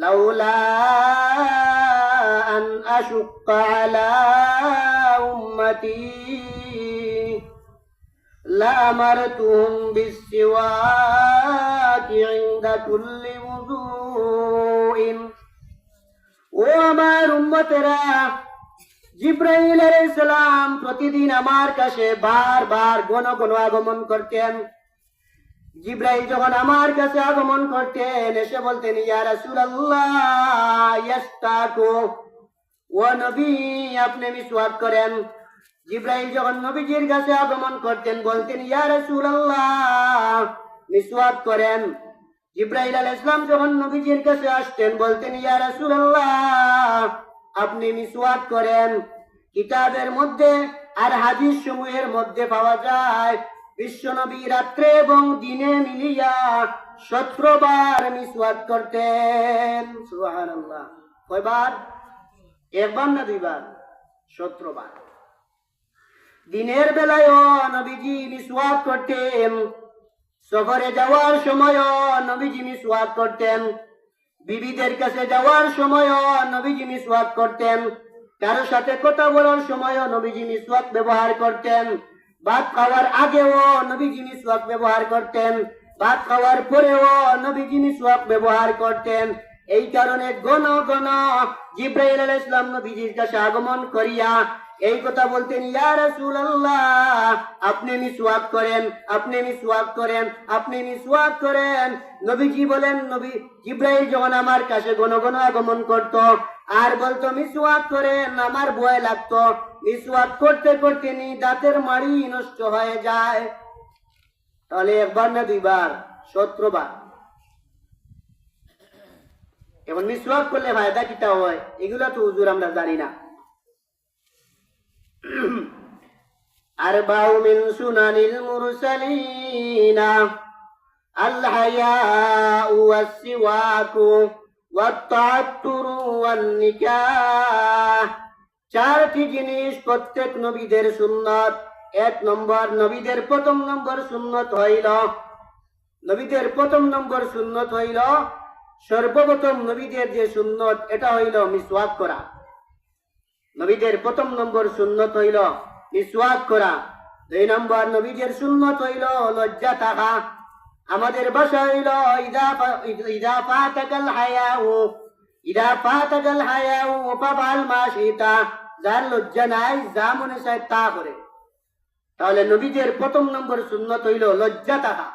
لولا أن أشق على أمتي لأمرتهم بالسواك عند كل وضوء ও আমার উম্মতেরা জিব্রাইল আলাইহিস সালাম প্রতিদিন আমার কাছে বারবার ঘন ঘন আগমন করতেন জিব্রাইল যখন আমার কাছে আগমন করতেন, এসে বলতেন, ইয়া রাসূলুল্লাহ ইয়াস্তাকু ও নবী, আপনি মিসওয়াক করেন। জিব্রাইল যখন নবীজির কাছে আগমন করতেন, বলতেন, ইয়া রাসূলুল্লাহ মিসওয়াক করেন। জিব্রাইল আলাইহিস সালাম যখন নবীজির কাছে আসতেন, বলতেন, ইয়া রাসূলুল্লাহ, আপনি মিসওয়াক করেন। কিতাবের মধ্যে আর হাদিস সমূহের মধ্যে পাওয়া যায় বিশ্বনবী রাত্রে এবং দিনে মিলিয়া সতেরোবার মিসওয়াক করতেন। সুবহানাল্লাহ। কয়বার? একবার না দুইবার? সতেরোবার। দিনের বেলায়ও নবীজি মিসওয়াক করতেন। সফরে যাওয়ার সময়ও নবীজি মিসওয়াক করতেন। বিবিদের কাছে যাওয়ার সময়ও নবীজি মিসওয়াক করতেন। কারও সাথে কথা বলার সময়ও নবীজি মিসওয়াক ব্যবহার করতেন। ভাত খাওয়ার আগেও নবীজি মিসওয়াক ব্যবহার করতেন, ভাত খাওয়ার পরেও নবীজি মিসওয়াক ব্যবহার করতেন, এই কারণে গণ গণ জিব্রাইল আলাইহিস সালাম নবীজির কাছে আগমন করিয়া এই কথা বলতেন, ইয়া রাসূলুল্লাহ, আপনি মিসওয়াক করেন, আপনি মিসওয়াক করেন, আপনি মিসওয়াক করেন। নবীজি বলেন, নবী জিব্রাইল যখন আমার কাছে ঘন ঘন আগমন করত, আর বলতো মিসওয়াক করেন, আমার ভয় লাগতো। মিসওয়াক করতে করতে নি দাঁতের মাড়ি নষ্ট হয়ে যায় তাহলে একবার না দুইবার সতেরোবার এখন মিসওয়াক করলে ফায়দা কিটা হয় এগুলা তো হুজুর আমরা জানি না أربع من سنن المرسلين الحياء والسواك والتعطر والنكاح চারটি জিনিস প্রত্যেক নবীদের সুন্নত। এক নম্বর, নবীদের প্রথম নম্বর সুন্নত হইল, নবীদের প্রথম নম্বর সুন্নত হইল, সর্বপ্রথম নবীদের যে সুন্নত, এটা হইল মিসওয়াক করা। নবীদের প্রথম নম্বর সুন্নত হইল মিসওয়াক করা। দুই নম্বর, নবীদের সুন্নত হইল লজ্জা থাকা। আমাদের ভাষা হইল, ইদা ইদা ফাতাকাল হায়াউ, ইদা ফাতাকাল হায়াউ ফাবাল মা শিতা। যার লজ্জা নাই, যা মনে চায় তা করে। তাহলে নবীদের প্রথম নম্বর সুন্নত হইল লজ্জা থাকা।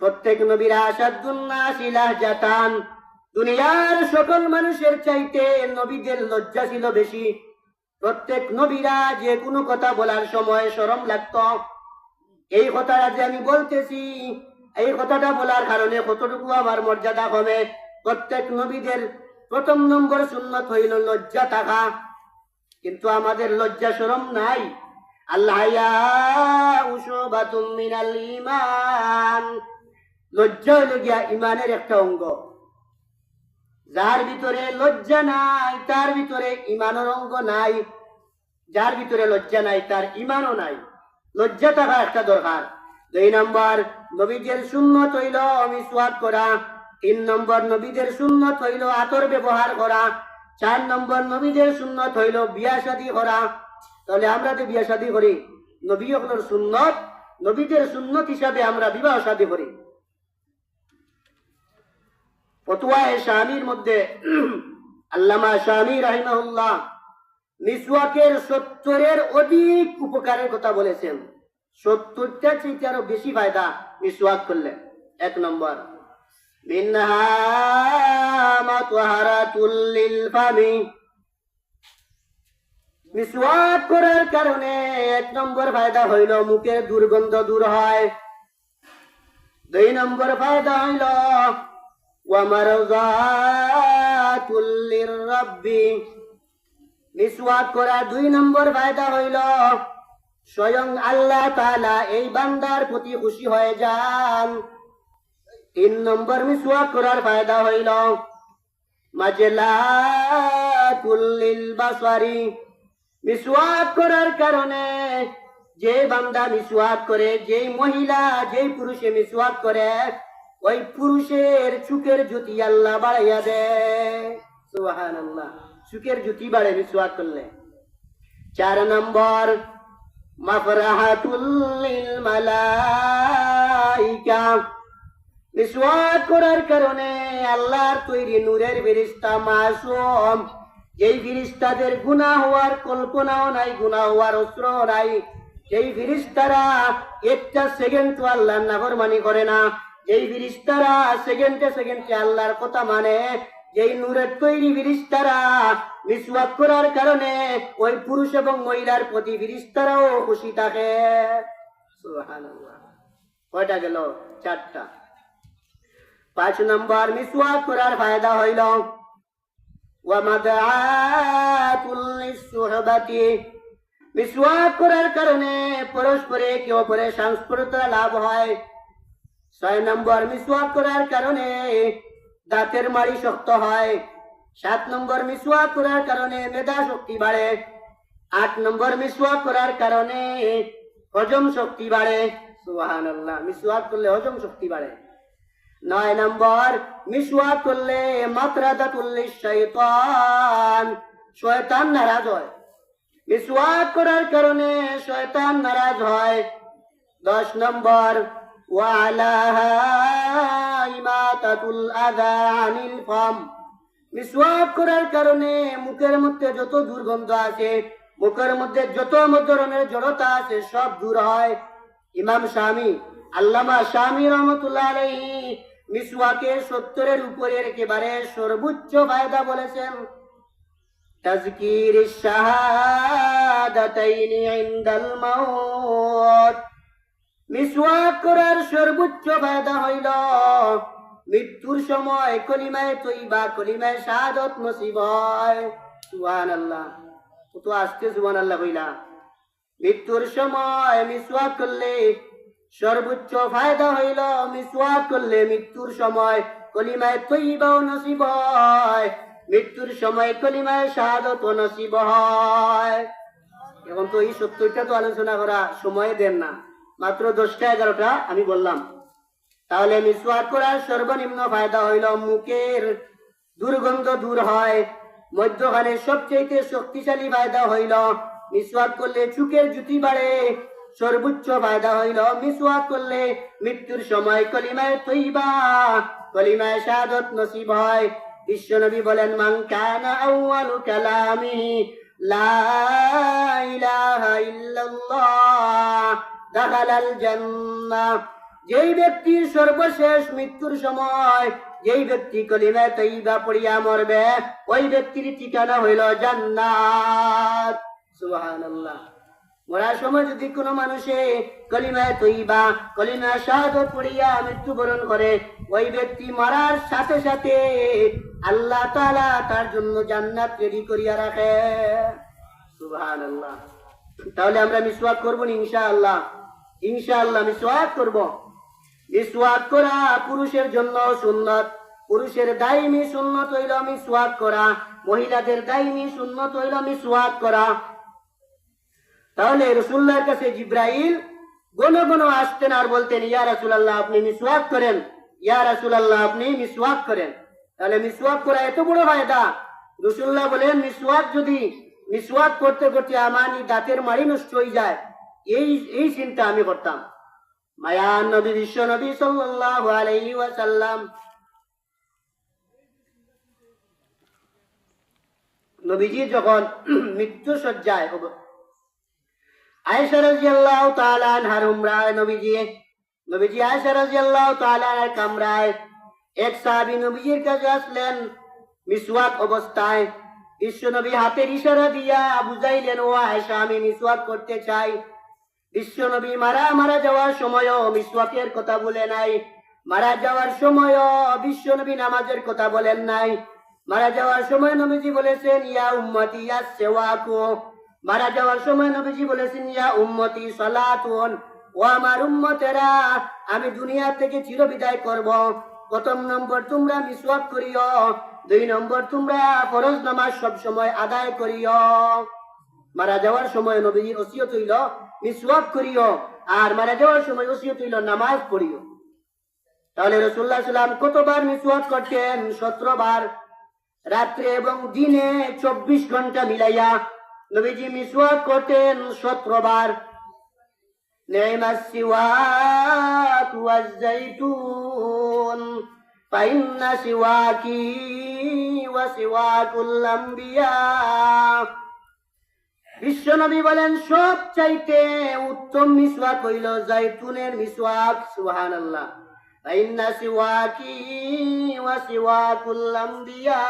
প্রত্যেক নবীরা জাতান দুনিয়ার সকল মানুষের চাইতে নবীদের লজ্জা ছিল বেশি। প্রত্যেক নবীরা যে কোনো কথা বলার সময় শরম লাগত। এই কথাটা যে আমি বলতেছি, এই কথাটা বলার কারণে কতটুকু আমার মর্যাদা কমে? প্রত্যেক নবীদের প্রথম নম্বর সুন্নত হইল লজ্জা থাকা। কিন্তু আমাদের লজ্জা শরম নাই। লজ্জা হইল গিয়া ইমানের একটা অঙ্গ। যার ভিতরে লজ্জা নাই, তার ভিতরে ইমানের অঙ্গ নাই। যার ভিতরে লজ্জা নাই, তার ইমানও নাই। লজ্জা থাকা একটা দরকার। দুই নম্বর, নবীদের সুন্নত হইল মিসওয়াক করা। তিন নম্বর, নবীদের সুন্নত হইল আতর ব্যবহার করা। চার নম্বর নবীদের সুন্নত হইল বিয়া শাদী করা। তাহলে আমরা যে বিয়া শাদী করি, নবী হলোর সুন্নত, নবীদের সুন্নত হিসাবে আমরা বিবাহ শাদী করি। মধ্যে আল্লামা শামি রাহিমাহুল্লাহ মিসওয়াকের সত্তরের অধিক উপকারের কথা বলেছেন। সত্তরটা চাইতে আরও বেশি ফায়দা মিসওয়াক করলে। এক নম্বর। মাতহারাতুল লিল ফামি মিসওয়াক করার কারণে এক নম্বর ফায়দা হইল মুখের দুর্গন্ধ দূর হয়। দুই নম্বর ফায়দা হইল লিররাব্বি মিসওয়াক করা দুই নম্বর ফায়দা হইল, স্বয়ং আল্লাহ তাআলা এই বান্দার প্রতি খুশি হয়ে যান। তিন নম্বর মিসওয়াক করার ফায়দা হইল। মাজলাতুল বাসারি মিসওয়াক করার কারণে যে বান্দা মিসওয়াক করে, যেই মহিলা, যেই পুরুষে মিসওয়াক করে, ওই পুরুষের চুকের জ্যোতি আল্লাহ বাড়াইয়া দেয়। সুবাহান আল্লাহ চুকের জ্যোতি বাড়ে মিসওয়াক করলে। চার নম্বর, মাফরাহাতুল মালাইকা। মিসওয়াক করার কারণে আল্লাহর তৈরি নূরের ফেরেশতা মাসুম। যেই ফিরিস্তাদের গুণা হওয়ার কল্পনাও নাই গুণা হওয়ার অস্ত্র নাই, যেই ফিরিস্তারা একটা সেকেন্ড তো আল্লাহর নাফরমানি করে না, যেই ফিরিস্তারা সেকেন্ডে সেকেন্ডে আল্লাহর কথা মানে যেই নূরের তৈরি ফিরিস্তারা মিসওয়াক করার কারণে ওই পুরুষ এবং মহিলার প্রতি ফিরিস্তারাও খুশি থাকে। কয়টা গেল? চারটা। পাঁচ নম্বর মিসওয়াক করার ফায়দা হইল। মিসওয়াক করার কারণে পরস্পরে কেউ অপরের সংস্পর্শতা লাভ হয়। ছয় নম্বর মিসওয়াক করার কারণে দাঁতের মাড়ি শক্ত হয়। সাত নম্বর মিসওয়াক করার কারণে মেধা শক্তি বাড়ে। আট নম্বর মিসওয়াক করার কারণে হজম শক্তি বাড়ে। সুবহানাল্লাহ, মিসওয়াক করলে হজম শক্তি বাড়ে। নয় নম্বর মিসওয়াক করলে মাত্রাদাতুল্লিশ শয়তান। শয়তান নারাজ হয়। মিসওয়াক করার কারণে শয়তান নারাজ হয়। দশ নম্বর মিসওয়াক করার কারণে মুখের মধ্যে যত দুর্গন্ধ আছে মুখের মধ্যে যত ধরনের জড়তা আছে সব দূর হয়। ইমাম স্বামী আল্লামা স্বামী রহমতুল্লাহ মিসওয়াকের সত্তরের উপরে একেবারে সর্বোচ্চ ফায়দা বলেছেন। তাজকির শাহাদাতাইনি ইনদাল মাউত। মিসওয়াক করার সর্বোচ্চ ফায়দা হইল মৃত্যুর সময় কলিমায় তৈবা, কলিমায় শাহাদত নসিব হয়। সুবহানাল্লাহ। তো আজকে সুবহানাল্লাহ কইলা। মৃত্যুর সময় মিসওয়াক করলে সর্বোচ্চ ফায়দা হইল মিসওয়াক করলে মৃত্যুর সময় কলিমায় তৈবাও নসিব হয়। মৃত্যুর সময় কলিমায় শাহাদত নসিব হয়। এখন তো এই সত্তরটা তো আলোচনা করা সময় দেন না। মাত্র দশটা এগারোটা আমি বললাম। তাহলে মিসওয়াক করার সর্বনিম্ন ফায়দা হইল মুখের দুর্গন্ধ দূর হয়। মধ্যখানে সবচেয়ে শক্তিশালী ফায়দা হইল মিসওয়াক করলে চুকের জুতি বাড়ে। সর্বোচ্চ ফায়দা হইল মিসওয়াক করলে মৃত্যুর সময় কলিমায় তৈবা, কলিমায় শাহাদত নসিব হয়। বিশ্বনবী বলেন, মান কানা আউয়ালু কালামিহি যেই ব্যক্তির সর্বশেষ মৃত্যুর সময় যেই ব্যক্তি কলিমা তৈবা পড়িয়া মরবে, ওই ব্যক্তির ঠিকানা হইল জান্নাত। সুবহানাল্লাহ। মরার সময় যদি কোনো মানুষে কলিমায় তৈবা কলিমা শাহাদত পড়িয়া মৃত্যুবরণ করে, ওই ব্যক্তি মরার সাথে সাথে আল্লাহ তাআলা তার জন্য জান্নাত রেডি করিয়া রাখে। তাহলে আমরা মিসওয়াক করব না ইনশাআল্লাহ? ইনশাআল্লাহ মিসওয়াক করব? মিসওয়াক করা পুরুষের জন্য সুন্নত। পুরুষের দাইমি সুন্নত হইল মিসওয়াক করা। মহিলাদের দাইমি সুন্নত হইল মিসওয়াক করা। তাহলে রসুল্লাহর কাছে জিব্রাইল গণ গণ আসতেন আর বলতেন, ইয়া রাসূলুল্লাহ, আপনি মিসওয়াক করেন। ইয়া রাসূলুল্লাহ, আপনি মিসওয়াক করেন। তাহলে মিসওয়াক করা এত বড় ফায়দা। রসুল্লাহ বলেন, মিসওয়াক যদি, মিসওয়াক করতে করতে আমার দাঁতের মাড়ি নষ্ট হয়ে যায়, এই এই চিন্তা আমি করতাম। মায়ান নবী, বিশ্ব নবী সাল্লাল্লাহু আলাইহি ওয়াসাল্লাম নবীজি যখন মৃত্যু সজ্জায় আয়েশা রাদিয়াল্লাহু তাআলা আনহার উমরায় নবীজি নবীজি আয়েশা রাদিয়াল্লাহু তাআলা কামরায় এক সাহাবী নবীজির কাছে আসলেন মিসওয়াক অবস্থায়। বিশ্ব হাতের ইশারা দিয়া বুঝাইলেন, ও আয়েশা, আমি মিসওয়াক করতে চাই। বিশ্ব মারা মারা যাওয়ার সময়ও মিসওয়াকের কথা বলে নাই। মারা যাওয়ার সময়ও বিশ্ব নবী নামাজের কথা বলেন নাই। মারা যাওয়ার সময় নবীজি বলেছেন, ইয়া উম্মতি ইয়া সেওয়াকু মারা যাওয়ার সময় নবীজি বলেছেন, ইয়া উম্মতি, সালাতুন। ও আমার উম্মতেরা, আমি দুনিয়া থেকে চির বিদায় করব। প্রথম নম্বর তোমরা মিসওয়াক করিও। দুই নম্বর তোমরা ফরজ নামাজ সব সময় আদায় করিও। মারা যাওয়ার সময় নবীজির ওসিয়ত হইল মিসওয়াক করিও আর মারা যাওয়ার সময় ওসিয়ত হইল নামাজ পড়িও। তাহলে রসুল্লাহ সাল্লাম কতবার মিসওয়াক করতেন? সতেরো বার। রাত্রে এবং দিনে চব্বিশ ঘণ্টা মিলাইয়া নবীজি মিসওয়াক করতেন সতেরো বার نعم السواك والزيتون فإن سواكي وسواك الأنبياء বিশ্বনবী বলেন সব চাইতে উত্তম মিসওয়াক হইল জাইতুনের মিসওয়াক সুবহানাল্লাহ ফাইন্না সিওয়াকি ওয়া সিওয়াকুল আম্বিয়া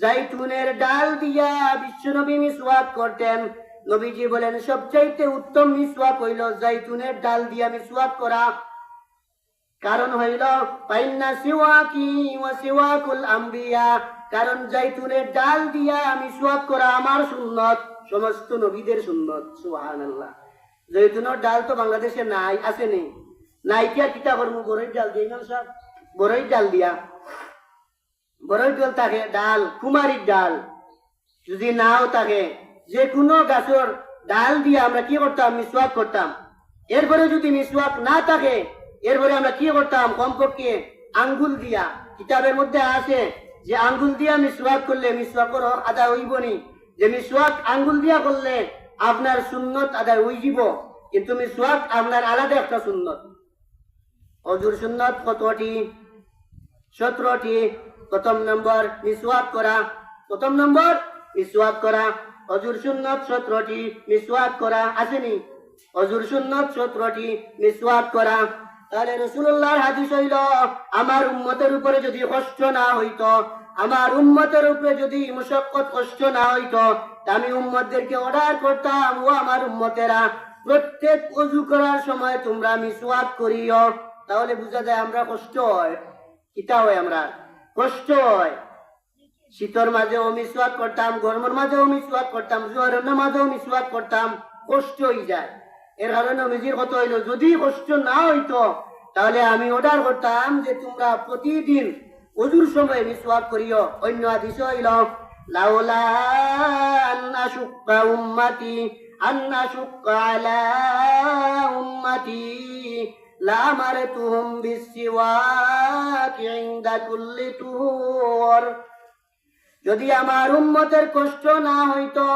জাইতুনের ডাল দিয়া বিশ্বনবী মিসওয়াক করতেন। নবীজি বলেন, সবচাইতে উত্তম মিসওয়াক হইল জাইতুনের ডাল দিয়া মিসওয়াক করা। কারণ হইল পাইন্না সিওয়াকি ওয়া সিওয়াকুল আম্বিয়া। কারণ জাইতুনের ডাল দিয়া আমি মিসওয়াক করা আমার সুন্নত, সমস্ত নবীদের সুন্নত, সুবহানাল্লাহ। জৈতুনের ডাল তো বাংলাদেশে নাই, আছে নেই নাই কিয়া কিতা করব বড়ই ডাল দিয়ে, ইমাম সাহেব? ডাল দিয়া। বড়ই ডাল থাকে, ডাল কুমারীর ডাল। যদি নাও থাকে যে কোনো গাছের ডাল দিয়ে আমরা কি করতাম মিসওয়াক করতাম। এরপরে যদি মিসওয়াক না থাকে, এরপরে আমরা কি করতাম, কমপক্ষে আঙ্গুল দিয়া। কিতাবের মধ্যে আছে যে আঙ্গুল দিয়া মিসওয়াক করলে মিসওয়াকর হক আদায় হইব নি। যে মিসওয়াক আঙ্গুল দিয়া করলে আপনার সুন্নত আদায় হইব কিন্তু মিসওয়াক আপনার আলাদা একটা সুন্নত। অজুর সুন্নত কতটি? সতেরোটি। প্রথম নম্বর মিসওয়াক করা। প্রথম নম্বর মিসওয়াক করা। অজুর সুন্নত সতেরোটি মিসওয়াক করা আসেনি। অজুর সুন্নত সতেরোটি মিসওয়াক করা। তাহলে রসুল্লাহর হাদিস হইল, আমার উম্মতের উপরে যদি কষ্ট না হইত, আমার উম্মতের উপরে যদি মুশক্কত কষ্ট না হইত আমি উম্মতদেরকে অর্ডার করতাম, ও আমার উম্মতেরা, প্রত্যেক অজু করার সময় তোমরা মিসওয়াক করিও। তাহলে বোঝা যায় আমরা কষ্ট হয়, কিতা হয় আমরা? কষ্ট হয়। শীতর মাঝেও মিসওয়াক করতাম, গরমের মাঝেও মিসওয়াক করতাম, জোয়ারের মাঝেও মিসওয়াক করতাম কষ্ট হয়ে যায়। এর কারণে নবীজির কথা হইল, যদি কষ্ট না হইতো, তাহলে আমি অর্ডার করতাম যে তোমরা প্রতিদিন অজুর সময় মিসওয়াক করিও। অন্য আদিশ হইল, লাউলা আন্না শুক্কা উম্মাতি, আন্না শুক্কা আলা উম্মাতি। লামারতুহুম বিসিওয়াকি ইনদা কুল্লি তুহুর। যদি আমার উম্মতের কষ্ট না হইতো,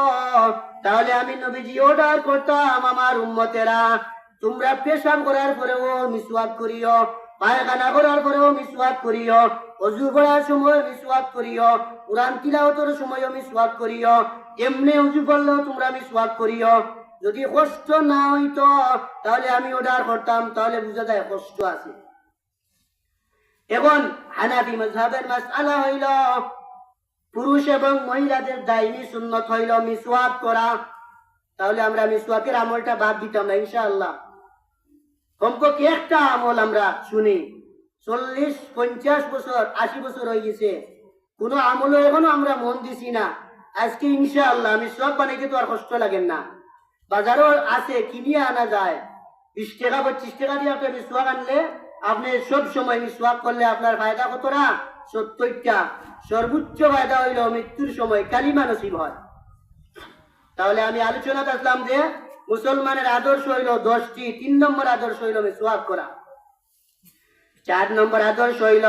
তাহলে আমি নবীজি অর্ডার করতাম আমার উম্মতেরা। তোমরা পেশাব করার পরেও মিসওয়াক করিও, পায়খানা করার পরেও মিসওয়াক করিও, অজু করার সময় মিসওয়াক করিও, কোরআন তিলাওয়াতের সময়ও মিসওয়াক করিও, এমনি অজু করলেও তোমরা মিসওয়াক করিও। যদি কষ্ট না হইতো তাহলে আমি অর্ডার করতাম, তাহলে বুঝা যায় কষ্ট আছে। এখন হানাফি মজহাবের মাসআলা হইল, পুরুষ এবং মহিলাদের দায়নি সুন্নত হইল মিসওয়াক করা। তাহলে আমরা মিসওয়াকের আমলটা বাদ দিতাম না, ইনশাআল্লাহ। কমপক্ষে একটা আমল আমরা শুনি, চল্লিশ, পঞ্চাশ বছর, আশি বছর হয়ে গেছে। কোনো আমলও এখনও আমরা মন দিছি না। আজকে ইনশাআল্লাহ আমি সব বানাইতে তো আর কষ্ট লাগেন না। বাজারও আছে, কিনিয়ে আনা যায়। বিশ টাকা, পঁচিশ টাকা দিয়ে একটা মিসওয়াক আনলে, আপনি সব সময় মিসওয়াক করলে আপনার ফায়দা কতটা? সত্তরটা। সর্বোচ্চ ফায়দা হইল মৃত্যুর সময় কালিমা নসিব হয়। তাহলে আমি আলোচনাতে আসলাম যে, মুসলমানের আদর্শ হইল দশটি, তিন নম্বর আদর্শ হইল মিসওয়াক করা। চার নম্বর আদর্শ হইল